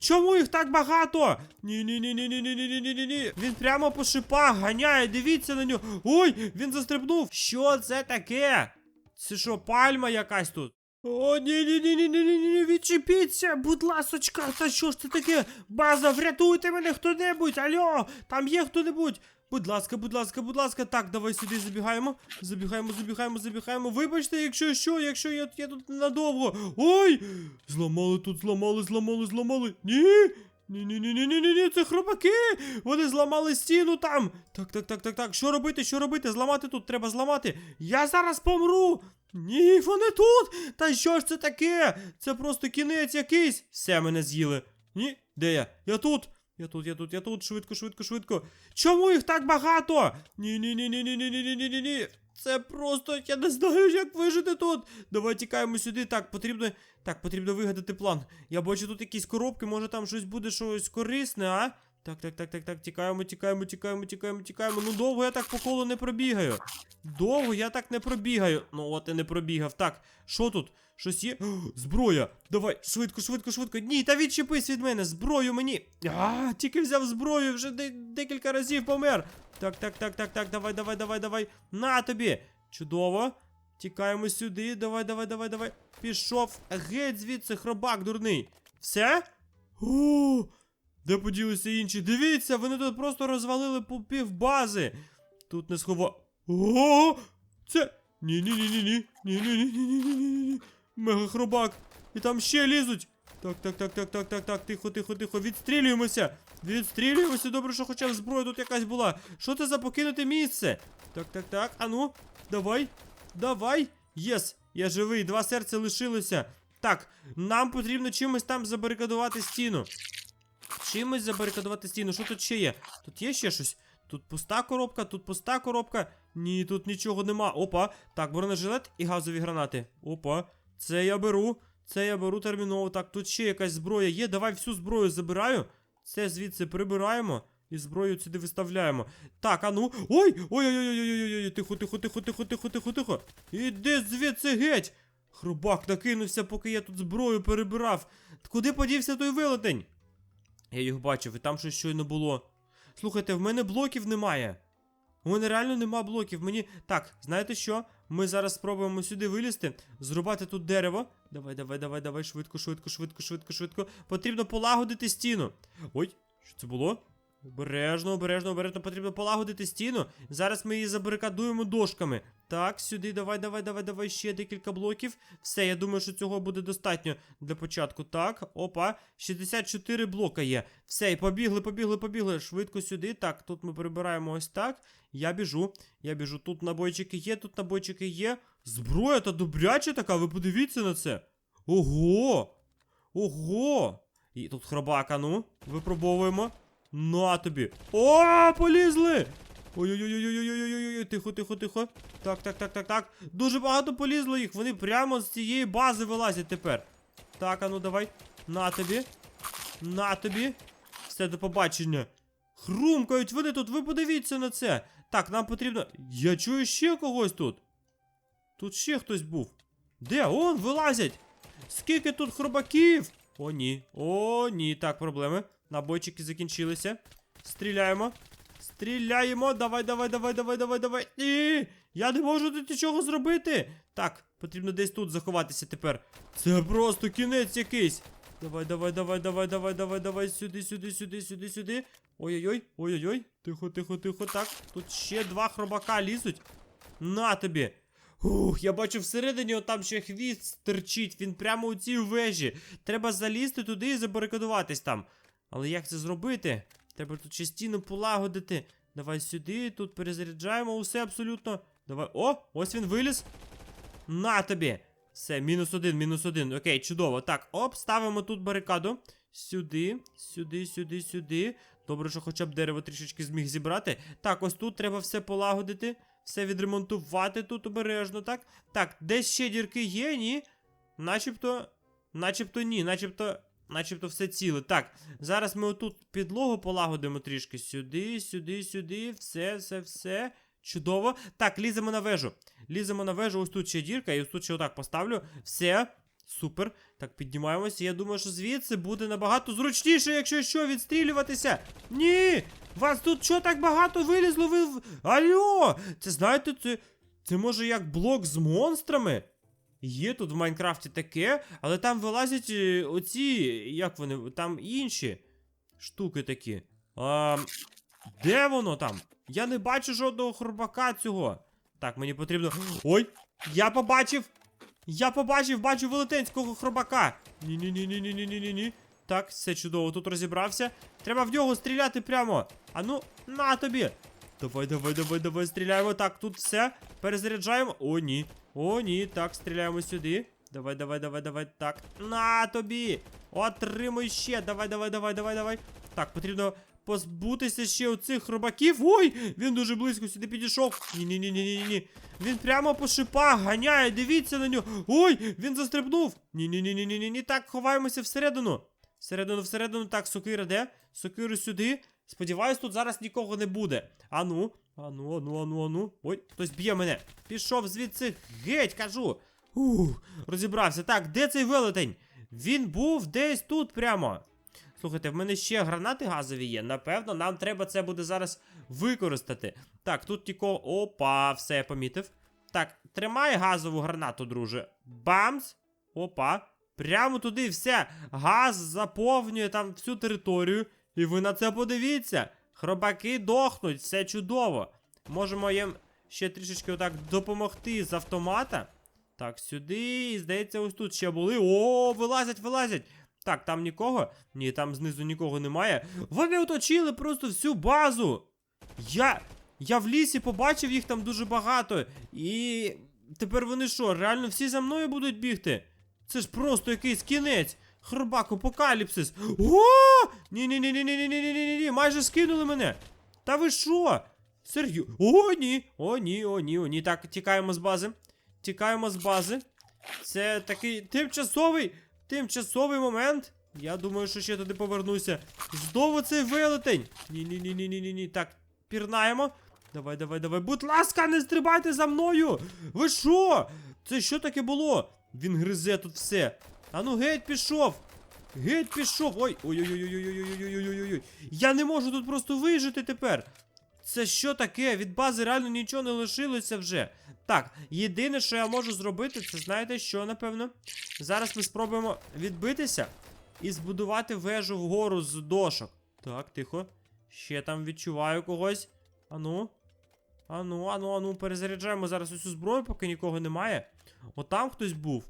Чому їх так багато? Ні, ні, ні, ні, ні, ні, ні, ні, ні, ні. Він прямо по шипах ганяє. Дивіться на нього. Ой, він застрибнув. Що це таке? Це що, пальма якась тут? О, ні, ні, ні, ні, ні, ні, ні, відчепіться, будь ласочка, та що ж це таке? База, врятуйте мене хто-небудь, алло, там є хто-небудь. Будь ласка, будь ласка, будь ласка, так, давай сюди забігаємо. Забігаємо, забігаємо, забігаємо. Вибачте, якщо що, якщо я, я тут надовго. Ой! Зламали тут, зламали, зламали, зламали. Ні! Ні, ні, ні, ні, ні, ні, ні, це хробаки! Вони зламали стіну там. Так, так, так, так, так. Що робити? Що робити? Зламати тут, треба зламати. Я зараз помру. Ні, вони тут. Та що ж це таке? Це просто кінець якийсь. Все мене з'їли. Ні, де я? Я тут. Я тут, я тут, я тут. Швидко, швидко, швидко. Чому їх так багато? Ні, ні, ні, ні, ні, ні, ні, ні, ні, ні. Це просто я не знаю, як вижити тут. Давай тікаємо сюди. Так, потрібно. Так, потрібно вигадати план. Я бачу тут якісь коробки, може там щось буде щось корисне, а? Так, так, так, так, так, тікаємо, тікаємо, тікаємо, тікаємо, тікаємо. Ну довго я так по колу не пробігаю. Довго я так не пробігаю. Ну от і не пробігав. Так, що тут? Щось є? О, зброя! Давай, швидко, швидко, швидко. Ні, та відчепись від мене, зброю мені. А, тільки взяв зброю, вже де- декілька разів помер. Так, так, так, так, так, давай, давай, давай, давай. На тобі. Чудово. Тікаємо сюди. Давай, давай, давай, давай. Пішов. Геть звідси, хробак дурний. Все? О, де поділися інші? Дивіться, вони тут просто розвалили пів бази. Тут не схова. О, це. Ні, ні, ні, ні, ні. Ні, ні, ні, ні, ні, ні, ні, ні. Мега хробак. І там ще лізуть. Так, так, так, так, так, так, так, тихо, тихо, тихо. Відстрілюємося. Відстрілюємося. Добре, що хоча б зброя тут якась була. Що це за покинуте місце? Так, так, так. Ану, давай. Давай. Єс, я живий, два серця лишилося. Так, нам потрібно чимось там забарикадувати стіну. Чимось забарикадувати стіну. Що тут ще є? Тут є ще щось? Тут пуста коробка, тут пуста коробка. Ні, тут нічого нема. Опа. Так, бронежилет і газові гранати. Опа. Це я беру. Це я беру терміново. Так, тут ще якась зброя є. Давай всю зброю забираю. Це звідси прибираємо. І зброю сюди виставляємо. Так, а ну. Ой! Ой-ой-ой-ой-ой-ой! Тихо, тихо, тихо, тихо, тихо, тихо, тихо. Іди звідси геть! Хрубак накинувся, поки я тут зброю перебирав. Куди подівся той велетень? Я їх бачив, і там щось щойно було. Слухайте, в мене блоків немає. У мене реально нема блоків. Мені. Так, знаєте що? Ми зараз спробуємо сюди вилізти, зрубати тут дерево. Давай, давай, давай, давай, швидко, швидко, швидко, швидко, швидко. Потрібно полагодити стіну. Ой, що це було? Обережно, обережно, обережно, потрібно полагодити стіну. Зараз ми її забарикадуємо дошками. Так, сюди, давай, давай, давай, давай, ще декілька блоків. Все, я думаю, що цього буде достатньо для початку. Так, опа, 64 блока є. Все, і побігли, побігли, побігли. Швидко сюди. Так, тут ми прибираємо ось так. Я біжу. Я біжу. Тут набойчики є, тут набойчики є. Зброя та добряча така, ви подивіться на це. Ого! Ого! І тут хробака, ну, випробовуємо. На тобі. О, полізли! Ой-ой-ой-ой-ой-ой-ой-ой, тихо, тихо, тихо. Так, так, так, так, так. Дуже багато полізло їх. Вони прямо з цієї бази вилазять тепер. Так, а ну давай. На тобі. На тобі. Все, до побачення. Хрумкають вони тут, ви подивіться на це. Так, нам потрібно. Я чую ще когось тут. Тут ще хтось був. Де? Он, вилазять. Скільки тут хробаків? О, ні. О, ні. Так, проблеми. Набойчики закінчилися. Стріляємо. Стріляємо. Давай, давай, давай, давай, давай, давай. Ні! Я не можу тут нічого зробити. Так, потрібно десь тут заховатися тепер. Це просто кінець якийсь. Давай, давай, давай, давай, давай, давай, давай. Сюди, сюди, сюди, сюди, сюди. Ой-ой-ой, ой-ой-ой. Тихо, тихо, тихо. Так. Тут ще два хробака лізуть. На тобі. Ух, я бачу всередині от там ще хвіст стерчить, він прямо у цій вежі. Треба залізти туди і забарикадуватись там. Але як це зробити? Треба тут ще полагодити. Давай сюди, тут перезаряджаємо усе абсолютно. Давай. О, ось він виліз. На тобі. Все, мінус один, мінус один. Окей, чудово. Так, оп, ставимо тут барикаду. Сюди, сюди, сюди, сюди. Добре, що хоча б дерево трішечки зміг зібрати. Так, ось тут треба все полагодити, все відремонтувати тут обережно, так? Так, десь ще дірки є, ні? Начебто. Начебто ні, начебто. Начебто все ціле. Так, зараз ми отут підлогу полагодимо трішки. Сюди, сюди, сюди. Все, все, все. Чудово. Так, ліземо на вежу. Ліземо на вежу, ось тут ще дірка, і ось тут ще отак поставлю. Все. Супер. Так, піднімаємося. Я думаю, що звідси буде набагато зручніше, якщо що, відстрілюватися. Ні! Вас тут що так багато вилізло? Ви. Алло! Це знаєте, це. Це може як блок з монстрами? Є тут в Майнкрафті таке, але там вилазять е, оці. Як вони? Там інші штуки такі. А, де воно там? Я не бачу жодного хробака цього. Так, мені потрібно. Ой! Я побачив! Я побачив, бачу велетенського хробака. Ні-ні-ні-ні-ні-ні-ні-ні. Так, все чудово, тут розібрався. Треба в нього стріляти прямо. А ну, на тобі. Давай, давай, давай, давай, стріляємо. Так, тут все. Перезаряджаємо. О, ні. О, ні. Так, стріляємо сюди. Давай, давай, давай, давай. Так. На тобі. Отримуй ще. Давай, давай, давай, давай, давай. Так, потрібно позбутися ще оцих хробаків. Ой! Він дуже близько сюди підійшов. Ні-ні-ні-ні-ні. Він прямо по шипах ганяє. Дивіться на нього. Ой! Він застрибнув. Ні-ні-ні-ні-ні-ні. Так, ховаємося всередину. Всередину, всередину. Так, сокира де? Сокиру сюди. Сподіваюсь, тут зараз нікого не буде. Ану, ану, ану, ану, ану. Ой, хтось б'є мене. Пішов звідси геть, кажу. Ух, розібрався. Так, де цей велетень? Він був десь тут прямо. Слухайте, в мене ще гранати газові є. Напевно, нам треба це буде зараз використати. Так, тут тільки. Опа, все я помітив. Так, тримай газову гранату, друже. Бамс! Опа. Прямо туди все. Газ заповнює там всю територію. І ви на це подивіться. Хробаки дохнуть, все чудово. Можемо їм ще трішечки отак допомогти з автомата. Так, сюди, і здається, ось тут ще були. О, вилазять, вилазять. Так, там нікого? Ні, там знизу нікого немає. Вони оточили просто всю базу. Я. Я в лісі побачив їх там дуже багато. І тепер вони що, реально всі за мною будуть бігти? Це ж просто якийсь кінець. Хробак, апокаліпсис. О! Ні-ні-ні-ні-ні-ні-ні-ні-ні, майже скинули мене. Та ви що? Серйозно? О, ні! О, ні, о, ні, о, ні. Так, тікаємо з бази. Тікаємо з бази. Це такий тимчасовий, тимчасовий момент. Я думаю, що ще туди повернуся. Знову цей велетень. Ні-ні-ні-ні-ні-ні. Так, пірнаємо. Давай, давай, давай. Будь ласка, не стрибайте за мною. Ви що? Це що таке було? Він гризе тут все. Ану, геть пішов. Геть пішов. Ой, ой-ой-ой-ой-ой-ой-ой-ой-ой-ой. Я не можу тут просто вижити тепер. Це що таке? Від бази реально нічого не лишилося вже. Так, єдине, що я можу зробити, це знаєте що, напевно? Зараз ми спробуємо відбитися і збудувати вежу вгору з дошок. Так, тихо. Ще там відчуваю когось. Ану. Ану, ану, ану, перезаряджаємо зараз усю зброю, поки нікого немає. Отам хтось був.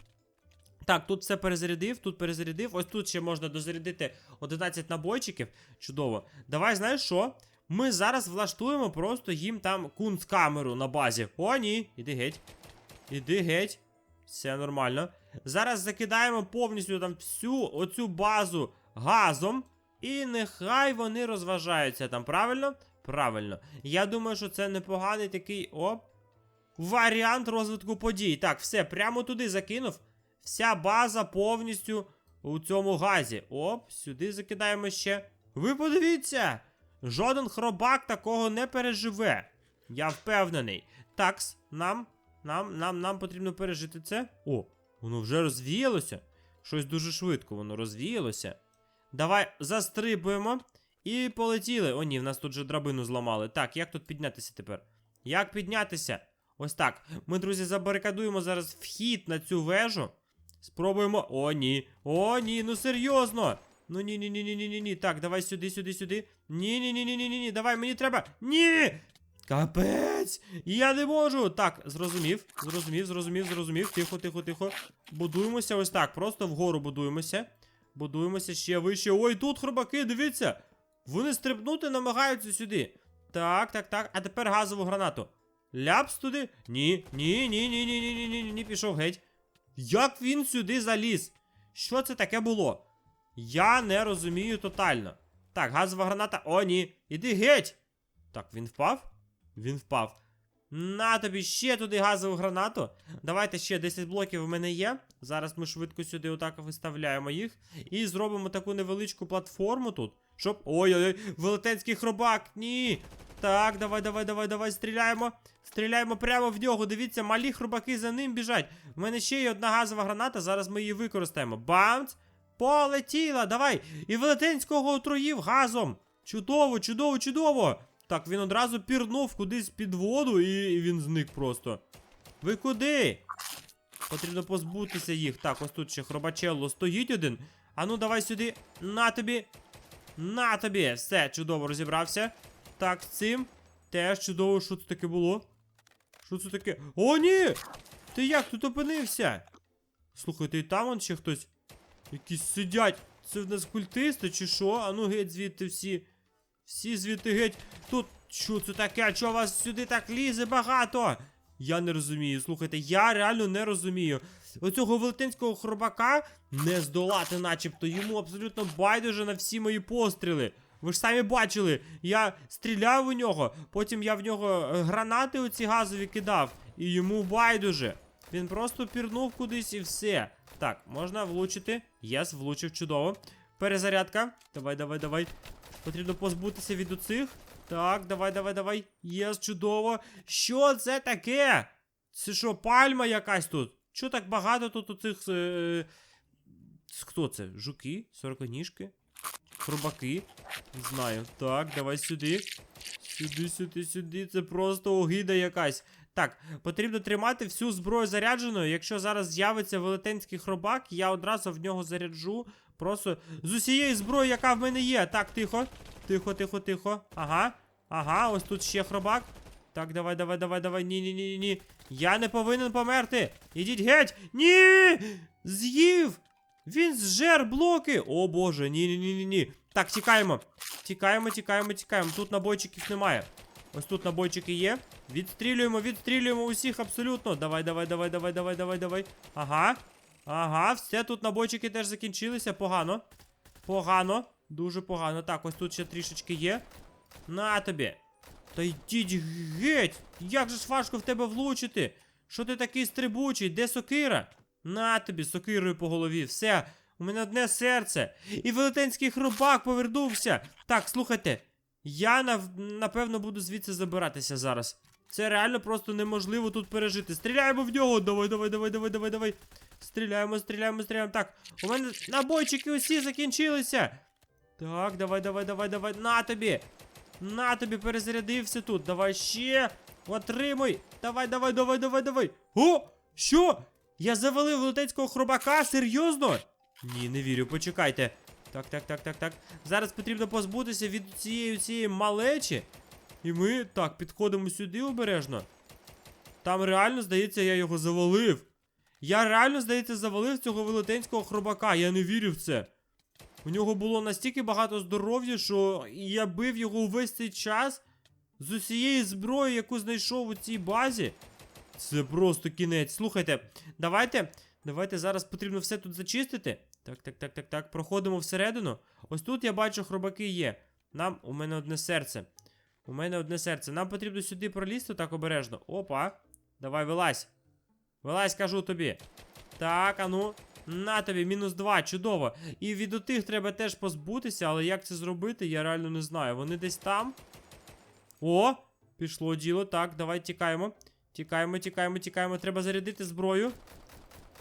Так, тут все перезарядив, тут перезарядив. Ось тут ще можна дозарядити 11 набойчиків. Чудово. Давай, знаєш що? Ми зараз влаштуємо просто їм там кунсткамеру на базі. О, ні, іди геть. Іди геть. Все нормально. Зараз закидаємо повністю там всю оцю базу газом. І нехай вони розважаються там, правильно? Правильно. Я думаю, що це непоганий такий оп. Варіант розвитку подій. Так, все, прямо туди закинув. Вся база повністю у цьому газі. Оп, сюди закидаємо ще. Ви подивіться! Жоден хробак такого не переживе. Я впевнений. Такс, нам, нам, нам, нам потрібно пережити це. О, воно вже розвіялося. Щось дуже швидко воно розвіялося. Давай застрибуємо і полетіли. О, ні, в нас тут же драбину зламали. Так, як тут піднятися тепер? Як піднятися? Ось так. Ми, друзі, забарикадуємо зараз вхід на цю вежу. Спробуємо. О, ні. О, ні, ну серйозно. Ну ні, ні, ні, ні, ні, ні, ні. Так, давай сюди, сюди, сюди. Ні, ні, ні, ні, ні, ні, ні. Давай, мені треба. Ні! Капець! Я не можу. Так, зрозумів, зрозумів, зрозумів, зрозумів. Тихо, тихо, тихо. Будуємося ось так. Просто вгору будуємося. Будуємося ще вище. Ой, тут хробаки, дивіться. Вони стрибнути намагаються сюди. Так, так, так. А тепер газову гранату. Ляпс туди? Ні, ні, ні, ні, ні, ні, ні, ні, ні, ні, пішов геть. Як він сюди заліз? Що це таке було? Я не розумію тотально. Так, газова граната. О, ні. Іди геть. Так, він впав? Він впав. На тобі ще туди газову гранату. Давайте ще 10 блоків в мене є. Зараз ми швидко сюди отак виставляємо їх. І зробимо таку невеличку платформу тут. Щоб. Ой-ой-ой, велетенський хробак! Ні! Так, давай, давай, давай, давай, стріляємо. Стріляємо прямо в нього. Дивіться, малі хрубаки за ним біжать. У мене ще є одна газова граната, зараз ми її використаємо. Бамц! Полетіла, давай! І велетенського отруїв газом. Чудово, чудово, чудово. Так, він одразу пірнув кудись під воду і він зник просто. Ви куди? Потрібно позбутися їх. Так, ось тут ще хробачелло стоїть один. А ну давай сюди. На тобі. На тобі. Все, чудово розібрався. Так, цим. Теж чудово, що це таке було. Що це таке? О, ні! Ти як тут опинився? Слухайте, і там он ще хтось. Якісь сидять. Це в нас культисти чи що? А ну геть звідти всі. Всі звідти геть. Тут. Що це таке? Чого вас сюди так лізе багато? Я не розумію. Слухайте, я реально не розумію. Оцього велетенського хробака не здолати, начебто. Йому абсолютно байдуже на всі мої постріли. Ви ж самі бачили, я стріляв у нього, потім я в нього е, гранати оці газові кидав, і йому байдуже. Він просто пірнув кудись і все. Так, можна влучити. Єс, влучив чудово. Перезарядка. Давай, давай, давай. Потрібно позбутися від оцих. Так, давай, давай, давай. Єс, чудово. Що це таке? Це що, пальма якась тут? Що так багато тут оцих. Е... Хто це? Жуки? Сороконіжки? Хробаки? Не знаю. Так, давай сюди. Сюди, сюди, сюди. Це просто огида якась. Так, потрібно тримати всю зброю зарядженою. Якщо зараз з'явиться велетенський хробак, я одразу в нього заряджу. Просто з усієї зброї, яка в мене є. Так, тихо. Тихо, тихо, тихо. Ага. Ага, ось тут ще хробак. Так, давай, давай, давай, давай. Ні, ні, ні, ні. Я не повинен померти. Ідіть геть. Ні! З'їв! Він зжер блоки! О боже, ні, ні, ні, ні, ні. Так, тікаємо. Тікаємо, тікаємо, тікаємо. Тут набойчиків немає. Ось тут набойчики є. Відстрілюємо, відстрілюємо усіх абсолютно. Давай, давай, давай, давай, давай, давай, давай. Ага. Ага, все, тут набойчики теж закінчилися. Погано. Погано. Дуже погано. Так, ось тут ще трішечки є. На тобі. Та йдіть геть! Як же ж важко в тебе влучити? Що ти такий стрибучий? Де сокира? На тобі, сокирою по голові. Все, у мене одне серце. І велетенський хробак повернувся. Так, слухайте. Я нав- напевно буду звідси забиратися зараз. Це реально просто неможливо тут пережити. Стріляємо в нього. Давай, давай, давай, давай, давай, давай. Стріляємо, стріляємо, стріляємо. Так, у мене набойчики усі закінчилися. Так, давай, давай, давай, давай. На тобі. На тобі перезарядився тут. Давай ще. Отримуй. Давай, давай, давай, давай, давай. О! Що? Я завалив велетенського хробака? Серйозно? Ні, не вірю, почекайте. Так, так, так, так, так. Зараз потрібно позбутися від цієї цієї малечі. І ми так підходимо сюди обережно. Там реально, здається, я його завалив. Я реально, здається, завалив цього велетенського хробака. Я не вірю в це. У нього було настільки багато здоров'я, що я бив його увесь цей час з усієї зброї, яку знайшов у цій базі. Це просто кінець. Слухайте, давайте. Давайте зараз потрібно все тут зачистити. Так, так, так, так, так. Проходимо всередину. Ось тут я бачу, хробаки є. Нам у мене одне серце. У мене одне серце. Нам потрібно сюди пролізти так обережно. Опа. Давай, вилазь. Вилазь, кажу тобі. Так, а ну. На тобі, мінус два, чудово. І від отих треба теж позбутися, але як це зробити, я реально не знаю. Вони десь там. О! Пішло діло. Так, давай тікаємо. Тікаємо, тікаємо, тікаємо. Треба зарядити зброю.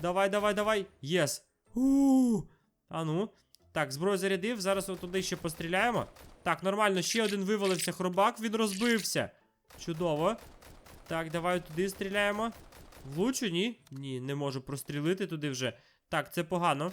Давай, давай, давай. Єс. У. А ну. Так, зброю зарядив. Зараз от туди ще постріляємо. Так, нормально, ще один вивалився хробак, він розбився. Чудово. Так, давай туди стріляємо. Влучу, ні? Ні, не можу прострілити туди вже. Так, це погано.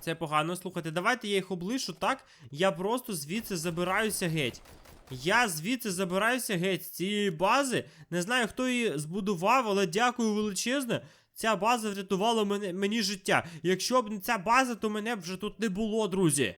Це погано. Слухайте, давайте я їх облишу так. Я просто звідси забираюся геть. Я звідси забираюся геть з цієї бази. Не знаю, хто її збудував, але дякую величезне. Ця база врятувала мене, мені життя. Якщо б не ця база, то мене б вже тут не було, друзі.